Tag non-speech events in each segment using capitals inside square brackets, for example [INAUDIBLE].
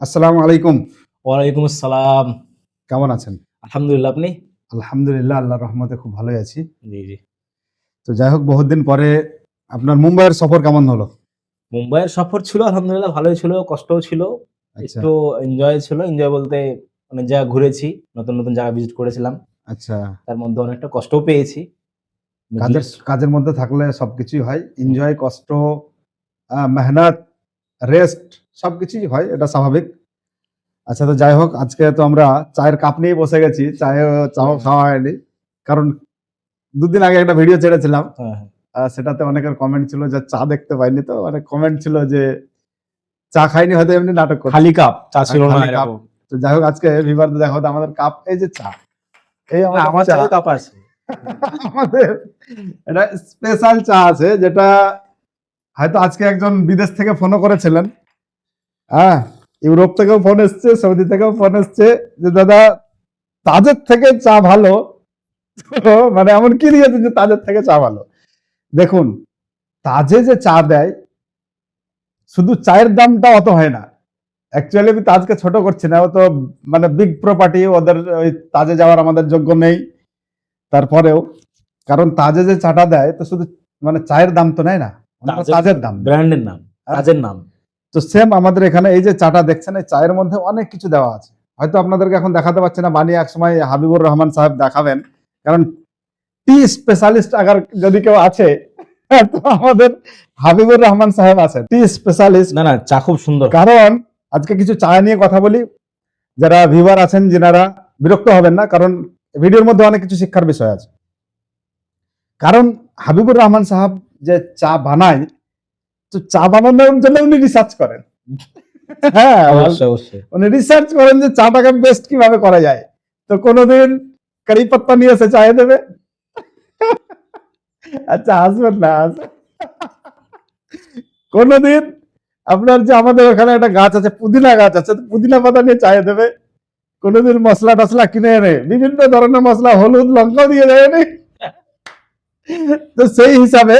আসসালামু আলাইকুম। ওয়ালাইকুম আসসালাম। কেমন আছেন? আলহামদুলিল্লাহ আপনি? আলহামদুলিল্লাহ আল্লাহর রহমতে খুব ভালোই আছি। জি জি। তো যাই হোক বহুদিন পরে আপনার মুম্বাইয়ের সফর কেমন হলো? মুম্বাইয়ের সফর ছিল আলহামদুলিল্লাহ ভালোই ছিল কষ্টও ছিল। আচ্ছা। একটু এনজয় ছিল এনজয় বলতে অনেক জায়গা ঘুরেছি নতুন নতুন জায়গা ভিজিট করেছিলাম। আচ্ছা। তার মধ্যে অনেকটা কষ্টও পেয়েছি। কাজের কাজের মধ্যে থাকলে সবকিছুই হয়। এনজয় কষ্ট মেহনত রেস্ট সবকিছুই হয় এটা স্বাভাবিক। আচ্ছা তো যাই হোক আজকে তো আমরা চায়ের কাপ নিয়ে বসে গেছি চায়ে চাও খাওয়া হয়নি। কারণ দুদিন আগে একটা ভিডিও ছেড়েছিলাম। হ্যাঁ, হ্যাঁ। সেটাতে অনেকের কমেন্ট ছিল যে চা দেখতে পাইনি তো অনেক কমেন্ট ছিল যে চা খাইনি হয়তো এমনি নাটক খালি কাপ চা ছিল না কাপ। তো যাই হোক আজকে ভিভার দেখো তো আমাদের কাপ এই যে চা। এই আমাদের আমার চা। কাপ আছে। [LAUGHS] আমাদের এটা স্পেশাল চা আছে যেটা হয়তো আজকে একজন বিদেশ থেকে ফোনও করেছিলেন। হ্যাঁ ইউরোপ থেকেও ফোন এসছে সৌদি থেকেও ফোন এসছে যে দাদা তাজের থেকে চা ভালো। মানে এমন কি দিয়েছে যে তাজের থেকে চা ভালো। দেখুন তাজে যে চা দেয় শুধু চায়ের দামটা অত হয় না। অ্যাকচুয়ালি আমি তাজকে ছোট করছি না ও তো মানে বিগ প্রপার্টি ওদের ওই তাজে যাওয়ার আমাদের যোগ্য নেই। তারপরেও কারণ তাজে যে চাটা দেয় তো শুধু মানে চায়ের দাম তো নেয় না তাজের- তাজের দাম। ব্র্যান্ডের নাম হ্যাঁ। কাজের নাম। তো সেম আমাদের এখানে এই যে চাটা দেখছেন এই চায়ের মধ্যে অনেক কিছু দেওয়া আছে। হয়তো আপনাদেরকে এখন দেখাতে পারছি না বানিয়ে এক সময় হাবিবুর রহমান সাহেব দেখাবেন। কারণ টি স্পেশালিস্ট আগার যদি কেউ আছে তো আমাদের হাবিবুর রহমান সাহেব আছেন। টি স্পেশালিস্ট না না চা খুব সুন্দর। কারণ আজকে কিছু চা নিয়ে কথা বলি। যারা ভিউয়ার আছেন যিনারা বিরক্ত হবেন না কারণ ভিডিওর মধ্যে অনেক কিছু শিক্ষার বিষয় আছে। কারণ হাবিবুর রহমান সাহেব যে চা বানায় তো চা বানানোর জন্য উনি রিসার্চ করেন। হ্যাঁ উনি রিসার্চ করেন যে চাটাকে বেস্ট কীভাবে করা যায়। তো কোনোদিন কারি পাত্তা নিয়ে এসে চায়ে দেবে। আচ্ছা আসবেন না কোনোদিন আপনার যে আমাদের ওখানে একটা গাছ আছে পুদিনা গাছ আছে পুদিনা পাতা নিয়ে চায়ে দেবে। কোনোদিন মশলা টসলা কিনে এনে বিভিন্ন ধরনের মশলা হলুদ লঙ্কাও দিয়ে দেয়। তো সেই হিসাবে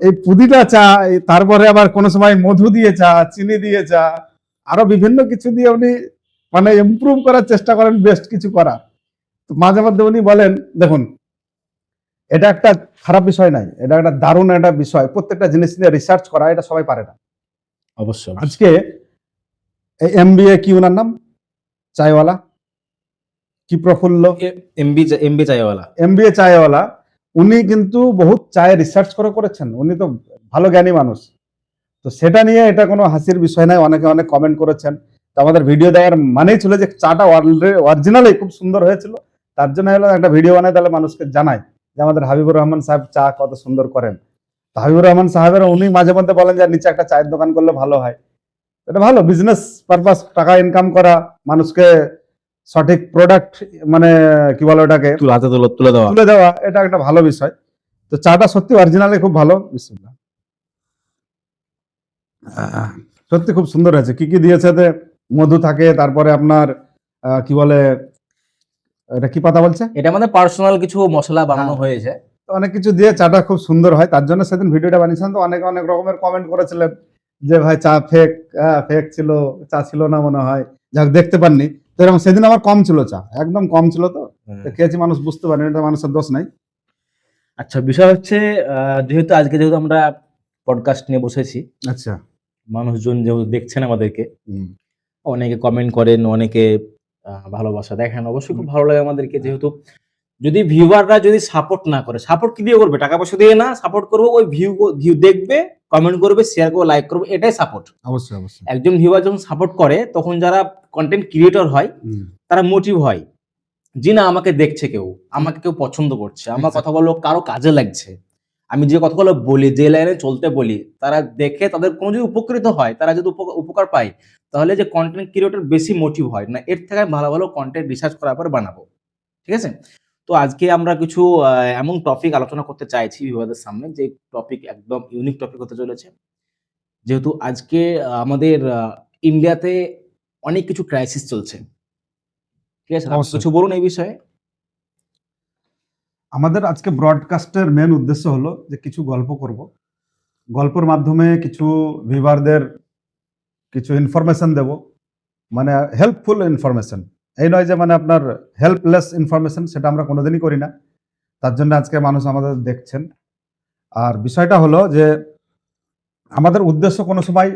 এই পুদিনা চা তারপরে আবার কোনো সময় মধু দিয়ে চা চিনি দিয়ে চা আরও বিভিন্ন কিছু দিয়ে উনি মানে ইমপ্রুভ করার চেষ্টা করেন বেস্ট কিছু করার। তো মাঝে মধ্যে উনি বলেন দেখুন এটা একটা খারাপ বিষয় নাই এটা একটা দারুণ একটা বিষয় প্রত্যেকটা জিনিস নিয়ে রিসার্চ করা এটা সবাই পারে না। অবশ্যই। আজকে এই এম কি ওনার নাম? চায়ওয়ালা কি Prafulla? M B Chaiwala. M B A Chaiwala উনি কিন্তু বহুত চায়ে রিসার্চ করে করেছেন। উনি তো ভালো জ্ঞানী মানুষ। তো সেটা নিয়ে এটা কোনো হাসির বিষয় নাই অনেকে অনেক কমেন্ট করেছেন। তো আমাদের ভিডিও দেওয়ার মানেই ছিল যে চাটা অরিজিনালি খুব সুন্দর হয়েছিল। তার জন্য হলো একটা ভিডিও বানায় তাহলে মানুষকে জানায় যে আমাদের হাবিবুর রহমান সাহেব চা কত সুন্দর করেন। তো হাবিবুর রহমান সাহেবের উনি মাঝে মধ্যে বলেন যে নিচে একটা চায়ের দোকান করলে ভালো হয়। এটা ভালো বিজনেস পারপাস টাকা ইনকাম করা, মানুষকে সঠিক প্রোডাক্ট মানে কি বলো এটাকে তুলে হাতে তুলে তুলে দেওয়া। তুলে দেওয়া এটা একটা ভালো বিষয়। তো চাটা সত্যি অরিজিনালি খুব ভালো। বিসমিল্লাহ। আহ, সত্যি খুব সুন্দর হয়েছে। কি কি দিয়েছে এতে? মধু থাকে তারপরে আপনার কি বলে এটা কি পাতা বলছে? এটা আমাদের পার্সোনাল কিছু মশলা বানানো হ্যাঁ। হয়েছে। তো অনেক কিছু দিয়ে চাটা খুব সুন্দর হয়। তার জন্য সেদিন ভিডিওটা বানিয়েছিলাম তো অনেক অনেক রকমের কমেন্ট করেছিলেন যে ভাই চা ফেক হ্যাঁ ফেক ছিল চা ছিল না মনে হয়। যাক দেখতে পাননি। তো এরকম সেদিন আমার কম ছিল চা একদম কম ছিল তো। তো খেয়েছি মানুষ বুঝতে পারেনি এটা মানুষের দোষ নাই। আচ্ছা বিষয় হচ্ছে যেহেতু আজকে যেহেতু আমরা পডকাস্ট নিয়ে বসেছি আচ্ছা। মানুষজন যেহেতু দেখছেন আমাদেরকে অনেকে কমেন্ট করেন অনেকে ভালোবাসা দেখেন অবশ্যই খুব ভালো লাগে আমাদেরকে যেহেতু যদি ভিউয়াররা যদি সাপোর্ট না করে সাপোর্ট কি দিয়ে করবে? টাকা পয়সা দিয়ে না সাপোর্ট করব ওই ভিউ ভিউ দেখবে কমেন্ট করবে শেয়ার করবে লাইক করবে এটাই সাপোর্ট অবশ্যই অবশ্যই। একজন ভিউয়ার যখন সাপোর্ট করে তখন যারা কন্টেন্ট ক্রিয়েটর হয় তারা মোটিভ হয়। জি না আমাকে দেখছে কেউ আমাকে কেউ পছন্দ করছে আমার. কথাগুলো কারও কাজে লাগছে। আমি যে কথাগুলো বলি যে লাইনে চলতে বলি তারা দেখে তাদের কোনো যদি উপকৃত হয় তারা যদি উপ- উপকার পায় তাহলে যে কন্টেন্ট ক্রিয়েটর বেশি মোটিভ হয় না এর থেকে আমি ভালো ভালো কন্টেন্ট রিসার্চ করার পর বানাবো। ঠিক আছে? তো আজকে আমরা কিছু এমন টপিক আলোচনা করতে চাইছি বিবাদের সামনে যে টপিক একদম ইউনিক টপিক হতে চলেছে। যেহেতু আজকে আমাদের ইন্ডিয়াতে অনেক কিছু ক্রাইসিস চলছে। ঠিক আছে? কিছু বলুন এই বিষয়ে। আমাদের আজকে ব্রডকাস্টের মেন উদ্দেশ্য হলো যে কিছু গল্প করব। গল্পের মাধ্যমে কিছু ভিভারদের কিছু ইনফরমেশন দেব। মানে হেল্পফুল ইনফরমেশন এই নয় যে মানে আপনার হেল্পলেস ইনফরমেশন সেটা আমরা কোনোদিনই করি না। তার জন্য আজকে মানুষ আমাদের দেখছেন। আর বিষয়টা হলো যে আমাদের উদ্দেশ্য কোনো সময়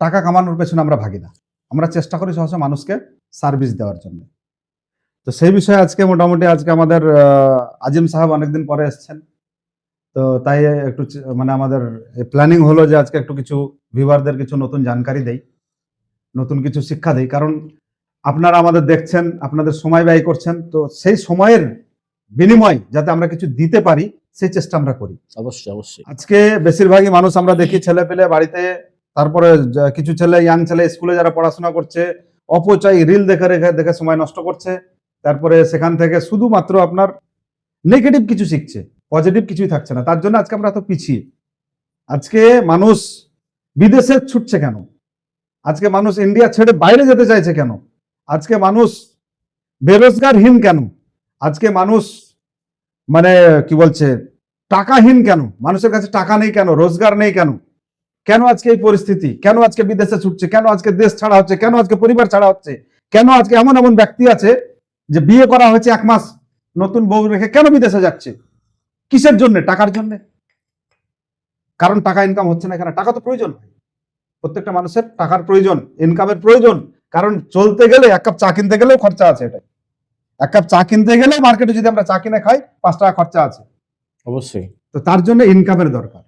টাকা কামানোর পেছনে আমরা ভাগি না। আমরা চেষ্টা করি সহসা মানুষকে সার্ভিস দেওয়ার জন্য। তো সেই বিষয়ে আজকে মোটামুটি আজকে আমাদের আজিম সাহেব অনেকদিন পরে এসছেন। তো তাই একটু মানে আমাদের প্ল্যানিং হলো যে আজকে একটু কিছু ভিউয়ারদের কিছু নতুন জানকারি দেই, নতুন কিছু শিক্ষা দেই। কারণ আপনারা আমাদের দেখছেন আপনাদের সময় ব্যয় করছেন তো সেই সময়ের বিনিময় যাতে আমরা কিছু দিতে পারি সেই চেষ্টা আমরা করি। অবশ্যই অবশ্যই। আজকে বেশিরভাগই মানুষ আমরা দেখি ছেলে পেলে বাড়িতে তারপরে কিছু ছেলে ইয়াং ছেলে স্কুলে যারা পড়াশোনা করছে অপচয় রিল দেখে রেখে দেখে সময় নষ্ট করছে তারপরে সেখান থেকে শুধুমাত্র আপনার নেগেটিভ কিছু শিখছে পজিটিভ কিছুই থাকছে না তার জন্য আজকে আমরা এত পিছিয়ে। আজকে মানুষ বিদেশে ছুটছে কেন? আজকে মানুষ ইন্ডিয়া ছেড়ে বাইরে যেতে চাইছে কেন? আজকে মানুষ বেরোজগারহীন কেন? আজকে মানুষ মানে কি বলছে, টাকাহীন কেন? মানুষের কাছে টাকা নেই কেন? রোজগার নেই কেন? কেন আজকে এই পরিস্থিতি? কেন আজকে বিদেশে ছুটছে? কেন আজকে দেশ ছাড়া হচ্ছে? কেন আজকে পরিবার ছাড়া হচ্ছে? কেন আজকে এমন এমন ব্যক্তি আছে যে বিয়ে করা হয়েছে এক মাস, নতুন বউ রেখে কেন বিদেশে যাচ্ছে? কিসের জন্য? টাকার জন্য? কারণ টাকা ইনকাম হচ্ছে না এখানে। টাকা তো প্রয়োজন প্রত্যেকটা মানুষের টাকার প্রয়োজন ইনকামের প্রয়োজন। কারণ চলতে গেলে এক কাপ চা কিনতে গেলেও খরচা আছে এটা এক কাপ চা কিনতে গেলে মার্কেটে যদি আমরা চা কিনে খাই পাঁচ টাকা খরচা আছে। অবশ্যই। তো তার জন্য ইনকামের দরকার।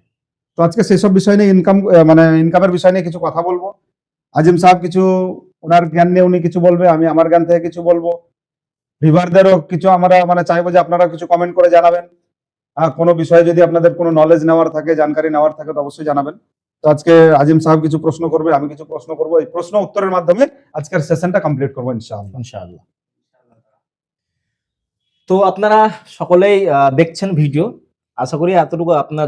তো আজকে সেসব বিষয় নিয়ে ইনকাম মানে ইনকামের বিষয় নিয়ে কিছু কথা বলব। আজিম সাহেব কিছু ওনার জ্ঞান নিয়ে উনি কিছু বলবে আমি আমার জ্ঞান থেকে কিছু বলব। ভিভারদেরও কিছু আমরা মানে চাইব যে আপনারা কিছু কমেন্ট করে জানাবেন। হ্যাঁ কোনো বিষয়ে যদি আপনাদের কোনো নলেজ নেওয়ার থাকে জানকারি নেওয়ার থাকে তো অবশ্যই জানাবেন। তো আজকে আজিম সাহেব কিছু প্রশ্ন করবে, আমি কিছু প্রশ্ন করব। এই প্রশ্ন উত্তরের মাধ্যমে আজকের সেশনটা কমপ্লিট করব ইনশাআল্লাহ। ইনশাআল্লাহ। তো আপনারা সকলেই দেখছেন ভিডিও আশা করি এতটুকু আপনারা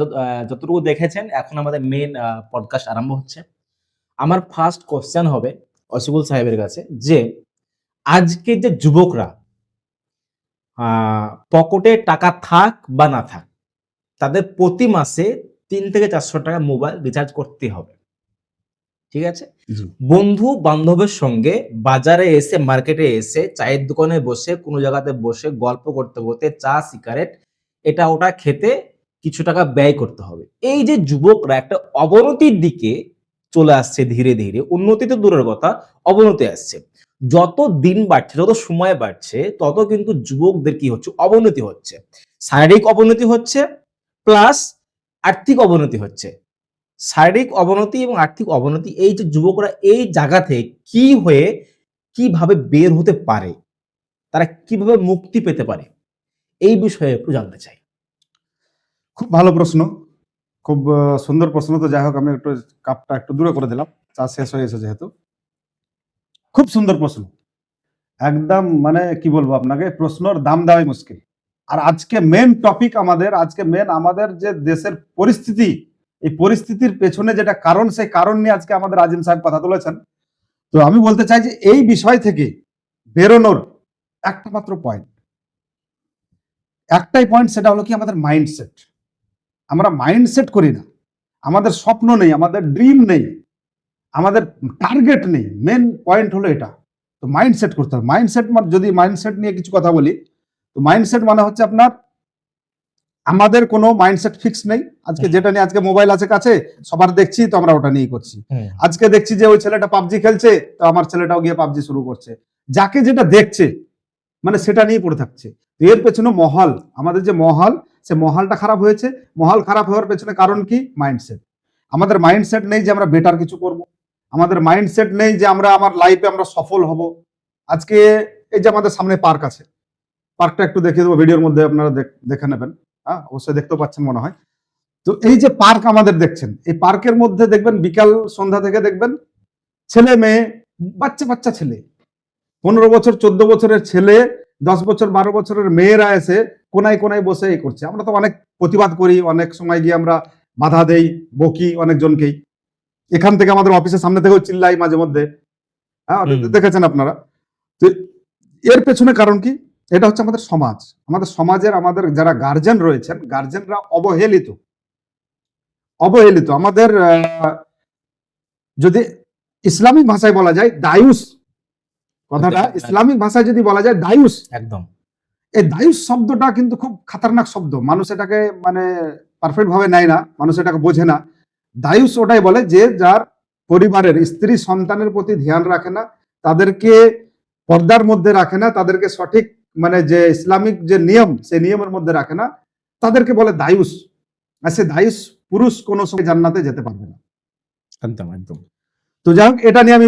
যতটুকু দেখেছেন, এখন আমাদের মেন পডকাস্ট আরম্ভ হচ্ছে। আমার ফার্স্ট কোশ্চেন হবে অসিবুল সাহেবের কাছে যে, আজকে যে যুবকরা পকেটে টাকা থাক বা না থাক, তাদের প্রতি মাসে তিন থেকে চারশো টাকা মোবাইল রিচার্জ করতে হবে। ঠিক আছে? বন্ধু বান্ধবের সঙ্গে বাজারে এসে মার্কেটে এসে চায়ের দোকানে বসে কোনো জায়গাতে বসে গল্প করতে করতে চা সিগারেট এটা ওটা খেতে কিছু টাকা ব্যয় করতে হবে। এই যে যুবকরা একটা অবনতির দিকে চলে আসছে ধীরে ধীরে উন্নতি তো দূরের কথা অবনতি আসছে। যত দিন বাড়ছে যত সময় বাড়ছে তত কিন্তু যুবকদের কি হচ্ছে? অবনতি হচ্ছে। শারীরিক অবনতি হচ্ছে প্লাস আর্থিক অবনতি হচ্ছে। শারীরিক অবনতি এবং আর্থিক অবনতি এই যে যুবকরা এই জায়গা থেকে কি হয়ে কীভাবে বের হতে পারে, তারা কীভাবে মুক্তি পেতে পারে, এই বিষয়ে একটু জানতে চাই। খুব ভালো প্রশ্ন। খুব সুন্দর প্রশ্ন তো যাই হোক, আমি একটু কাপটা একটু দূরে করে দিলাম। চা শেষ হয়ে গেছে যেহেতু। খুব সুন্দর প্রশ্ন। একদম মানে কি বলব আপনাকে, প্রশ্নর দাম দেওয়াই মুশকিল। আর আজকে মেন টপিক আমাদের, আজকে মেন আমাদের যে দেশের পরিস্থিতি, এই পরিস্থিতির পেছনে যেটা কারণ, সেই কারণ নিয়ে আজকে আমাদের আজিম সাহেব কথা তুলেছেন। তো আমি বলতে চাই যে এই বিষয় থেকে বেরোনোর একটা মাত্র পয়েন্ট একটাই পয়েন্ট সেটা হলো কি আমাদের মাইন্ডসেট আমরা মাইন্ডসেট করি না। আমাদের স্বপ্ন নেই, আমাদের ড্রিম নেই, আমাদের টার্গেট নেই। মেন পয়েন্ট হলো এটা। তো মাইন্ডসেট করতে হবে। মাইন্ডসেট যদি মাইন্ডসেট নিয়ে কিছু কথা বলি তো মাইন্ডসেট মানে হচ্ছে আপনার আমাদের কোনো মাইন্ডসেট ফিক্স নেই। আজকে যেটা নিয়ে আজকে মোবাইল আছে কাছে সবার দেখছি তো আমরা ওটা নিয়েই করছি। আজকে দেখছি যে ওই ছেলেটা পাবজি খেলছে তো আমার ছেলেটাও গিয়ে পাবজি শুরু করছে। যাকে যেটা দেখছে মানে সেটা নিয়ে পড়ে থাকছে। এর পেছনে মহল আমাদের যে মহল সে মহলটা খারাপ হয়েছে। মহল খারাপ হওয়ার পেছনে কারণ কি? মাইন্ডসেট আমাদের মাইন্ডসেট নেই যে আমরা বেটার কিছু করব। আমাদের মাইন্ডসেট নেই যে আমরা আমার লাইফে আমরা সফল হব। আজকে এই যে আমাদের সামনে পার্ক আছে পার্কটা একটু দেখিয়ে দেবো ভিডিওর মধ্যে আপনারা দেখ- দেখে নেবেন। হ্যাঁ অবশ্যই দেখতেও পাচ্ছেন মনে হয়। তো এই যে পার্ক আমাদের দেখছেন এই পার্কের মধ্যে দেখবেন বিকাল সন্ধ্যা থেকে দেখবেন ছেলে মেয়ে বাচ্চা বাচ্চা ছেলে পনেরো বছর চোদ্দ বছরের ছেলে দশ বছর বারো বছরের মেয়েরা এসে কোনায় কোনায় বসে এই করছে। আমরা তো অনেক প্রতিবাদ করি অনেক সময় গিয়ে আমরা বাধা দেই বকি অনেকজনকেই। এখান থেকে আমাদের অফিসের সামনে থেকেও চিল্লাই মাঝে মধ্যে। হ্যাঁ দেখেছেন আপনারা? তো এর পেছনে কারণ কি? এটা হচ্ছে আমাদের সমাজ। আমাদের সমাজের আমাদের যারা গার্জেন রয়েছেন গার্জেনরা অবহেলিত। অবহেলিত। আমাদের আহ, যদি ইসলামিক ভাষায় বলা যায় দায়ুস। কথাটা ইসলামিক ভাষায় যদি বলা যায় দায়ুস। একদম। এই দায়ুস শব্দটা কিন্তু খুব খাতারনাক শব্দ। মানুষ এটাকে মানে পারফেক্ট ভাবে নেয় না। মানুষ এটাকে বোঝে না। দায়ুস ওটাই বলে যে যার পরিবারের স্ত্রী সন্তানের প্রতি ধ্যান রাখে না তাদেরকে পর্দার মধ্যে রাখে না তাদেরকে সঠিক মানে যে ইসলামিক যে নিয়ম সেই নিয়মের মধ্যে রাখে না তাদেরকে বলে দায়ুস। আর সে দায়ুস পুরুষ কোনো সময় জান্নাতে যেতে পারবে না। একদম একদম। তো যাই হোক এটা নিয়ে আমি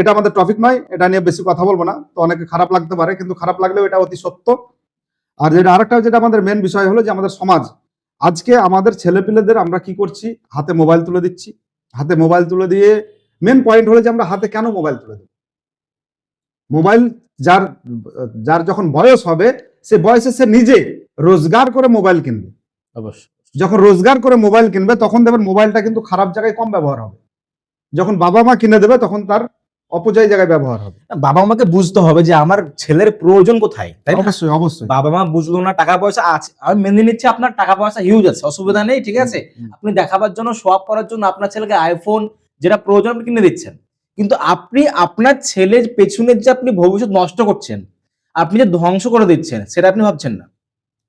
এটা আমাদের টপিক নয় এটা নিয়ে বেশি কথা বলব না। তো অনেকে খারাপ লাগতে পারে কিন্তু খারাপ লাগলেও এটা অতি সত্য। আর যেটা আরেকটা যেটা আমাদের মেন বিষয় হলো যে আমাদের সমাজ। আজকে আমাদের ছেলেপিলেদের আমরা কি করছি? হাতে মোবাইল তুলে দিচ্ছি। হাতে মোবাইল তুলে দিয়ে মেন পয়েন্ট হলো যে আমরা হাতে কেন মোবাইল তুলে দেব? মোবাইল যার যার যখন বয়স হবে সে বয়সে সে নিজে রোজগার করে মোবাইল কিনবে। অবশ্যই। যখন রোজগার করে মোবাইল কিনবে তখন দেখবেন মোবাইলটা কিন্তু খারাপ জায়গায় কম ব্যবহার হবে। যখন বাবা মা কিনে দেবে তখন তার অপচয় জায়গায় ব্যবহার হবে। বাবা মাকে বুঝতে হবে যে আমার ছেলের প্রয়োজন কোথায় তাই অবশ্যই অবশ্যই। বাবা মা বুঝলো না টাকা পয়সা আছে আমি মেনে নিচ্ছি আপনার টাকা পয়সা হিউজ আছে অসুবিধা নেই ঠিক আছে? আপনি দেখাবার জন্য সোয়াপ করার জন্য আপনার ছেলেকে আইফোন যেটা প্রয়োজন আপনি কিনে দিচ্ছেন। কিন্তু আপনি আপনার ছেলের পেছনের যে আপনি ভবিষ্যৎ নষ্ট করছেন আপনি যে ধ্বংস করে দিচ্ছেন সেটা আপনি ভাবছেন না।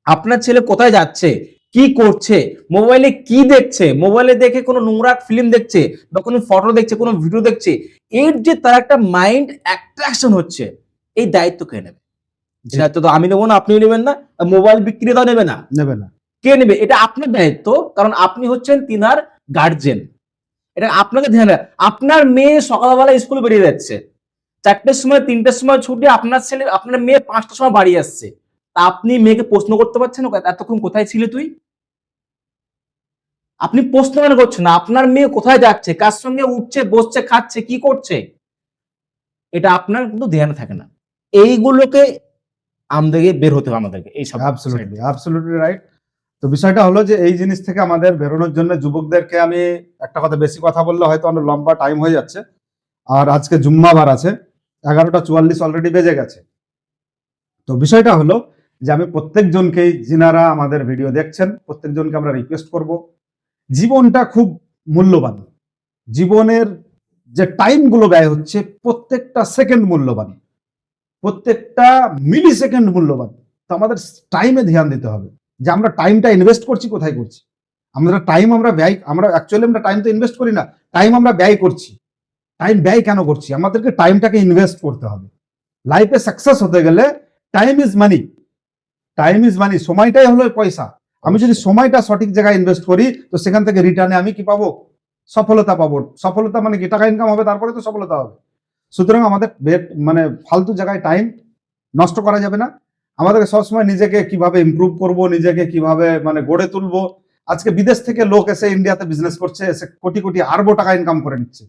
আপনার ছেলে কোথায় যাচ্ছে কি করছে মোবাইলে কি দেখছে মোবাইলে দেখে কোনো নোংরা ফিল্ম দেখছে বা কোনো ফটো দেখছে কোনো ভিডিও দেখছে এর যে তার একটা মাইন্ড অ্যাট্রাকশন হচ্ছে এই দায়িত্ব কে নেবে? এই দায়িত্ব তো আমি নেব না আপনিও নেবেন না মোবাইল বিক্রেতাও নেবে না। নেবে না। কে নেবে? এটা আপনার দায়িত্ব কারণ আপনি হচ্ছেন তিনার গার্জেন এটা আপনাকে ধ্যান আপনার মেয়ে সকালবেলা স্কুলে বেরিয়ে যাচ্ছে। চারটের সময় তিনটের সময় ছুটি আপনার ছেলে আপনার মেয়ে পাঁচটার সময় বাড়ি আসছে। তা আপনি মেয়েকে প্রশ্ন করতে পারছেন "ও এতক্ষণ কোথায় ছিলে তুই? আপনি প্রশ্ন কেন করছেন? না আপনার মেয়ে কোথায় যাচ্ছে? কার সঙ্গে উঠছে বসছে খাচ্ছে কি করছে? এটা আপনার কিন্তু ধ্যান থাকে না। এইগুলোকে আমাদেরকে বের হতে হবে আমাদেরকে এই সব অ্যাবসলিউটলি অ্যাবসলিউটলি রাইট তো বিষয়টা হলো যে এই জিনিস থেকে আমাদের বেরোনোর জন্য যুবকদেরকে আমি একটা কথা বেশি কথা বললে হয়তো অনেক লম্বা টাইম হয়ে যাচ্ছে। আর আজকে জুম্মাবার আছে, এগারোটা চুয়াল্লিশ অলরেডি বেজে গেছে। তো বিষয়টা হলো যে আমি প্রত্যেকজনকেই যিনারা আমাদের ভিডিও দেখছেন, প্রত্যেকজনকে আমরা রিকোয়েস্ট করব। জীবনটা খুব মূল্যবান। জীবনের যে টাইমগুলো ব্যয় হচ্ছে, প্রত্যেকটা সেকেন্ড মূল্যবান। প্রত্যেকটা মিলি সেকেন্ড মূল্যবান। তো আমাদের টাইমে ধ্যান দিতে হবে। যে আমরা টাইমটা ইনভেস্ট করছি কোথায় করছি? আমরা টাইম আমরা ব্যয় আমরা অ্যাকচুয়ালি আমরা টাইম তো ইনভেস্ট করি না টাইম আমরা ব্যয় করছি। টাইম ব্যয় কেন করছি? আমাদেরকে টাইমটাকে ইনভেস্ট করতে হবে। লাইফে সাকসেস হতে গেলে time is money time is money সময়টাই হলো পয়সা। আমি যদি সময়টা সঠিক জায়গায় ইনভেস্ট করি তো সেখান থেকে রিটার্নে আমি কি পাবো? সফলতা পাবো। সফলতা মানে কি? টাকা ইনকাম হবে তারপরে তো সফলতা হবে। সুতরাং আমাদের মানে ফালতু জায়গায় টাইম নষ্ট করা যাবে না। আমাদেরকে সবসময় নিজেকে কীভাবে ইমপ্রুভ করব, নিজেকে কীভাবে মানে গড়ে তুলবো। আজকে বিদেশ থেকে লোক এসে ইন্ডিয়াতে বিজনেস করছে, এসে কোটি কোটি আরবো টাকা ইনকাম করে নিচ্ছে।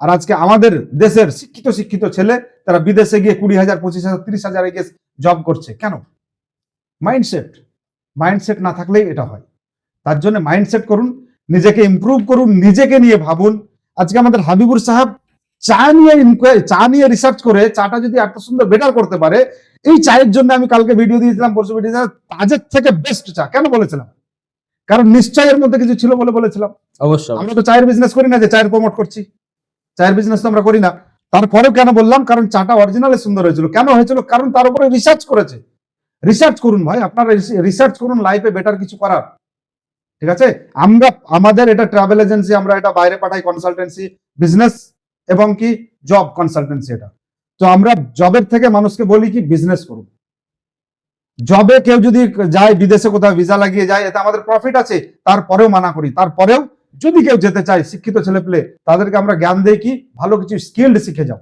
আর আজকে আমাদের দেশের শিক্ষিত শিক্ষিত ছেলে, তারা বিদেশে গিয়ে কুড়ি হাজার, পঁচিশ হাজার, তিরিশ হাজার গিয়ে জব করছে। কেন? মাইন্ডসেট মাইন্ডসেট না থাকলেই এটা হয়। তার জন্য মাইন্ডসেট করুন, নিজেকে ইমপ্রুভ করুন, নিজেকে নিয়ে ভাবুন। আজকে আমাদের হাবিবুর সাহেব চা নিয়ে চা নিয়ে রিসার্চ করে চাটা যদি এত সুন্দর বেটার করতে পারে এই চায়ের জন্য আমি কালকে ভিডিও দিয়েছিলাম পরশু ভিডিও তাজের থেকে বেস্ট চা। কেন বলেছিলাম? কারণ নিশ্চয় এর মধ্যে কিছু ছিল বলে বলেছিলাম। অবশ্যই আমরা তো চায়ের বিজনেস করি না যে চায়ের প্রমোট করছি। চায়ের বিজনেস তো আমরা করি না। তারপরেও কেন বললাম? কারণ চাটা অরিজিনালি সুন্দর হয়েছিল। কেন হয়েছিল? কারণ তার উপরে রিসার্চ করেছে। রিসার্চ করুন ভাই আপনারা রিসার্চ করুন লাইফে বেটার কিছু করার। ঠিক আছে? আমরা আমাদের এটা ট্রাভেল এজেন্সি আমরা এটা বাইরে পাঠাই কনসালটেন্সি বিজনেস এবং কি জব কনসালটেন্সি এটা। তো আমরা জবের থেকে মানুষকে বলি কি বিজনেস করুন। জবে কেউ যদি যায়, বিদেশে কোথাও ভিসা লাগিয়ে যায়, এতে আমাদের প্রফিট আছে, তারপরেও মানা করি। তারপরেও যদি কেউ যেতে চায়, শিক্ষিত ছেলে পেলে তাদেরকে আমরা জ্ঞান দেই কি ভালো কিছু স্কিল্ড শিখে যাও।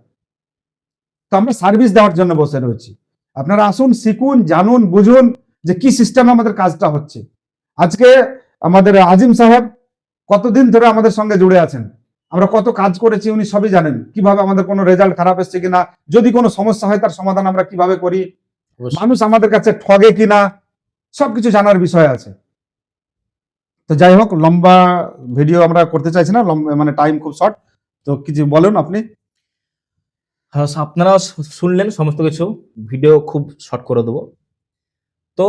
তো আমরা সার্ভিস দেওয়ার জন্য বসে রয়েছি। আপনারা আসুন, শিখুন, জানুন, বুঝুন যে কি সিস্টেমে আমাদের কাজটা হচ্ছে। আজকে আমাদের আজিম সাহেব কতদিন ধরে আমাদের সঙ্গে জুড়ে আছেন? আমরা কত কাজ করেছি উনি সবই জানেন। কীভাবে আমাদের কোনো রেজাল্ট খারাপ এসছে কিনা যদি কোনো সমস্যা হয় তার সমাধান আমরা কীভাবে করি। মানুষ আমাদের কাছে ঠগে কিনা সবকিছু জানার বিষয় আছে। তো যাই হোক লম্বা ভিডিও আমরা করতে চাইছি না লম্বা মানে টাইম খুব শর্ট তো কিছু বলুন আপনি। হ্যাঁ আপনারা শুনলেন সমস্ত কিছু। ভিডিও খুব শর্ট করে দেবো। তো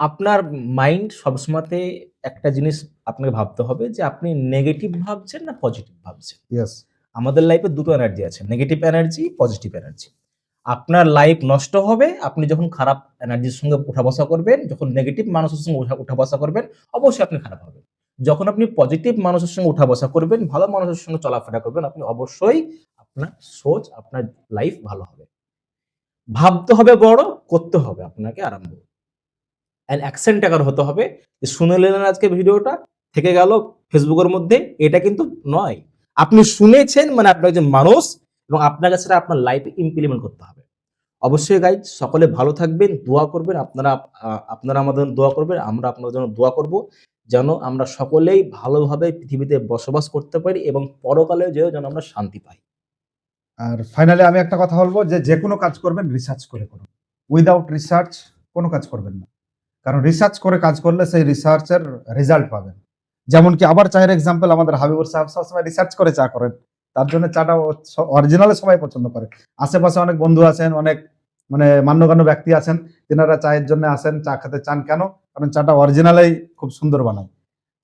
আপনার মাইন্ড সবসময়তে একটা জিনিস আপনাকে ভাবতে হবে যে আপনি নেগেটিভ ভাবছেন না পজিটিভ ভাবছেন? ইয়েস আমাদের লাইফে দুটো এনার্জি আছে নেগেটিভ এনার্জি পজিটিভ এনার্জি আপনার লাইফ নষ্ট হবে আপনি যখন খারাপ এনার্জির সঙ্গে উঠা বসা করবেন যখন নেগেটিভ মানুষের সঙ্গে উঠা বসা করবেন অবশ্যই আপনি খারাপ হবেন। যখন আপনি পজিটিভ মানুষের সঙ্গে উঠা বসা করবেন ভালো মানুষের সঙ্গে চলাফেরা করবেন আপনি অবশ্যই আপনার সোচ আপনার লাইফ ভালো হবে। ভাবতে হবে বড় করতে হবে আপনাকে আরম্ভ। অ্যান্ড অ্যাকসেন্ট টাকার হতে হবে। যে শুনলেন আজকে ভিডিওটা, থেকে গেল ফেসবুকের মধ্যে, এটা কিন্তু নয়। আপনি শুনেছেন মানে আপনার একজন মানুষ এবং আপনাকে সেটা আপনার লাইফে ইমপ্লিমেন্ট করতে হবে। অবশ্যই গাইজ সকলে ভালো থাকবেন, দোয়া করবেন, আপনারা আপনারা আমাদের দোয়া করবেন, আমরা আপনাদের জন্য দোয়া করব, যেন আমরা সকলেই ভালোভাবে পৃথিবীতে বসবাস করতে পারি এবং পরকালে যেও যেন আমরা শান্তি পাই। আর ফাইনালি আমি একটা কথা বলব যে যে কোনো কাজ করবেন রিসার্চ করে করুন। উইদাউট রিসার্চ কোনো কাজ করবেন না। কারণ রিসার্চ করে কাজ করলে সেই রিসার্চের রেজাল্ট পাবেন। যেমন কি আবার চায়ের এক্সাম্পল আমাদের হাবিবুর সাহেব সবসময় রিসার্চ করে চা করেন। তার জন্য চাটা অরিজিনালে সবাই পছন্দ করে। আশেপাশে অনেক বন্ধু আছেন অনেক মানে মান্যগণ্য ব্যক্তি আছেন তেনারা চায়ের জন্য আসেন চা খেতে চান কেন? কারণ চাটা অরিজিনালেই খুব সুন্দর বানায়।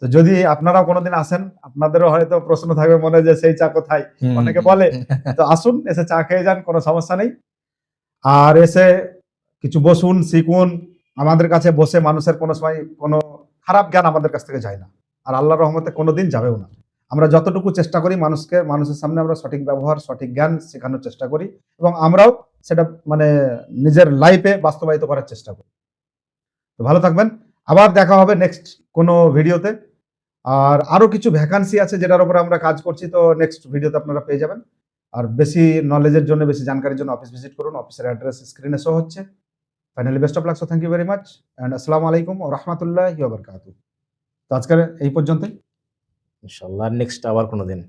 তো যদি আপনারাও কোনোদিন আসেন আপনাদেরও হয়তো প্রশ্ন থাকবে মনে যে সেই চা কোথায়? অনেকে বলে। তো আসুন এসে চা খেয়ে যান কোনো সমস্যা নেই। আর এসে কিছু বসুন শিখুন আমাদের কাছে বসে মানুষের কোনো সময় কোনো খারাপ জ্ঞান আমাদের কাছ থেকে যায় না। আর আল্লাহর রহমতে কোনো দিন যাবেও না। আমরা যতটুকু চেষ্টা করি মানুষকে, মানুষের সামনে আমরা সঠিক ব্যবহার, সঠিক জ্ঞান শেখানোর চেষ্টা করি এবং আমরাও সেটা মানে নিজের লাইফে বাস্তবায়িত করার চেষ্টা করি। তো ভালো থাকবেন। আবার দেখা হবে নেক্সট কোনো ভিডিওতে আর আরও কিছু ভ্যাকান্সি আছে যেটার উপরে আমরা কাজ করছি, তো নেক্সট ভিডিওতে আপনারা পেয়ে যাবেন। আর বেশি নলেজের জন্য, বেশি জানকারির জন্য অফিস ভিজিট করুন। অফিসের অ্যাড্রেস স্ক্রিনে শো হচ্ছে। Finally best of luck thank you very much and আসসালামু আলাইকুম ও রহমতুল্লাহ তো আজকের এই পর্যন্তই। ইনশাল্লাহ নেক্সট আবার কোনোদিন